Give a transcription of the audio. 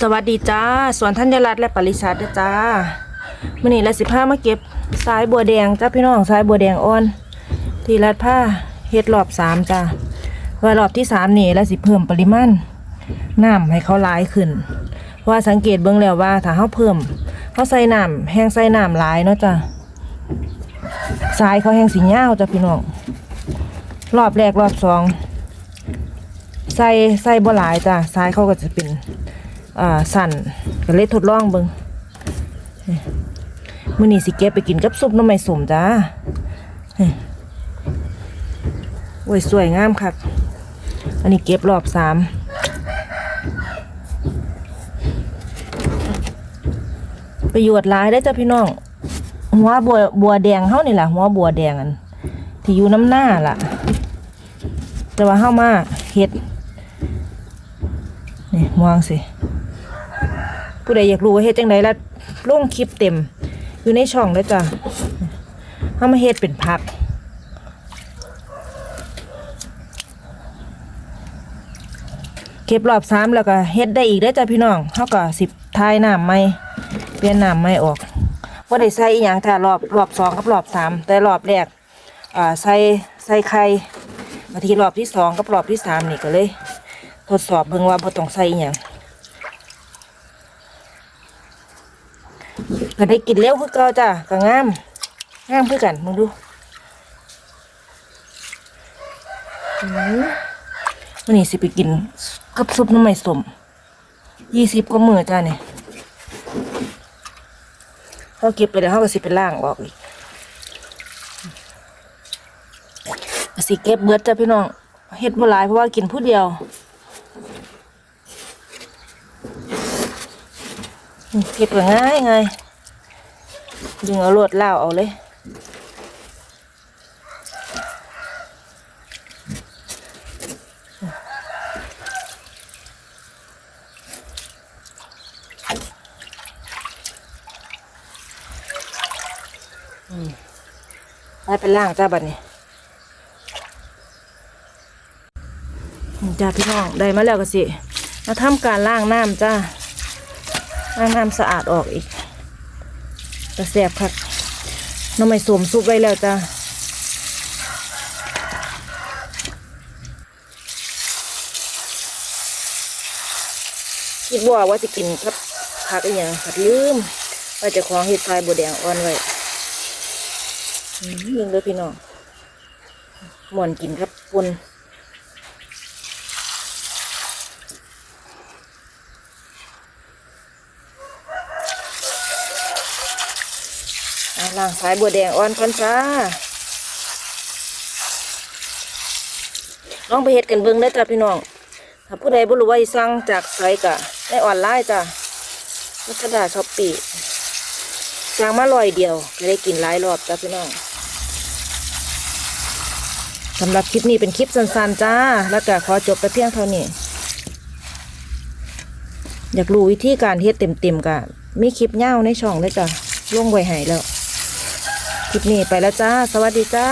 สวัสดีจ้า สวนธัญรัตน์และปริษัทด้วยจ้ามื่อนี้ละสิผ้ามาเก็บสายบัวแดงจ้าพี่น้องสายบัวแดงอ่อน ที่รัดผ้าเฮ็ดรอบสามจ้าว่ารอบที่สามนี่ละสิเพิ่มปริมาณน้ำให้เขาหลายขึ้นเพราะว่าสังเกตเบิ่งแล้วว่าถ้าเขาเพิ่มเขาใส่น้ำแห้งใส่น้ำหลายเนาะจ้าสายเขาแห้งสีเงาจ้าพี่น้องรอบแรกรอบสองใส่ใส่บ่หลายจ้าสายเขาก็จะเป็น อ่าสั่นก็เลยทดลองเบิงนี่มื้อนี้สิเก็บไปกินกับซุปน้ำไม่สมจ้าโอ้ยสวยงามคักอันนี้เก็บรอบสามประโยชน์หลายได้จ้ะพี่น้อง หัวบัวบัวแดงเฮานี่แหละหัวบัวแดงอันที่อยู่น้ำหน้าล่ะ แต่ว่าเฮามาเฮ็ดนี่มองสิ ผู้ใดอยากรู้ว่าเฮ็ดจังไดแล้วลงคลิปเต็ม อยู่ในช่องแล้วจ้ะเฮามาเฮ็ดเป็นผักเก็บรอบสามแล้วก็เฮ็ดได้อีกได้จ้ะพี่น้องเฮาก็สิบทายน้ำใหม่เปลี่ยนน้ำใหม่ออกว่าได้ใส่อีหยังแต่รอบรอบสองกับรอบสามแต่รอบแรกอ่าใส่ใส่ไข่มาทีรอบที่สองกับรอบที่สามนี่ก็เลย ทดสอบเบิ่งว่าบ่ต้องใส่อีหยัง ก็ได้กินเร็วคือเก่าจ้ะก็งามงามคือกันมึงดูอืมวันนี้สิไปกินกับซุปน้ำมันสมยี่สิบก็มือจ้าเนี่ยเขาเก็บไปแล้วเขาก็สิไปล่างออกอีกสิเก็บเบิดจ้ะพี่น้องเฮ็ดบ่หลายเพราะว่ากินผู้เดียวเก็บง่ายง่าย ดึงเอาลวดล่าวเอาเลยอืมไปเป็นล่างจ้าบัดนี้นี่จ้าพี่น้องได้มาแล้วก็สิ มาทำการล่างน้ำจ้าล้างน้ำสะอาดออกอีก จะแสบคักน้ำไม่สวมซุปไว้แล้วจ้าคิดว่าว่าจะกินครับผักอีกอย่างผัดลืมว่าจะคล้องเห็ดไฟบัวแดงอ่อนไว้อืมยิงเลยพี่น้องหมวนกินครับปน ล้างสายบัวแดงอ่อนก่อนจ้าลองไปเฮ็ดกันเบิ่งได้จ้ะพี่น้อง ถ้าผู้ใดบ่รู้ว่าสั่งจากไสกะในออนไลน์จ้ะลักดาช้อปปี้สั่งมาร้อยเดียวก็ได้กินหลายรอบจ้ะพี่น้องสำหรับคลิปนี้เป็นคลิปสั้นๆจ้า แล้วก็ขอจบไปเพียงเท่านี้ อยากรู้วิธีการเฮ็ดเต็มๆกะมีคลิปยาในช่องเลยจ้ะล่วงไว้ให้แล้ว ลิปนี้ไปแล้วจ้า สวัสดีจ้า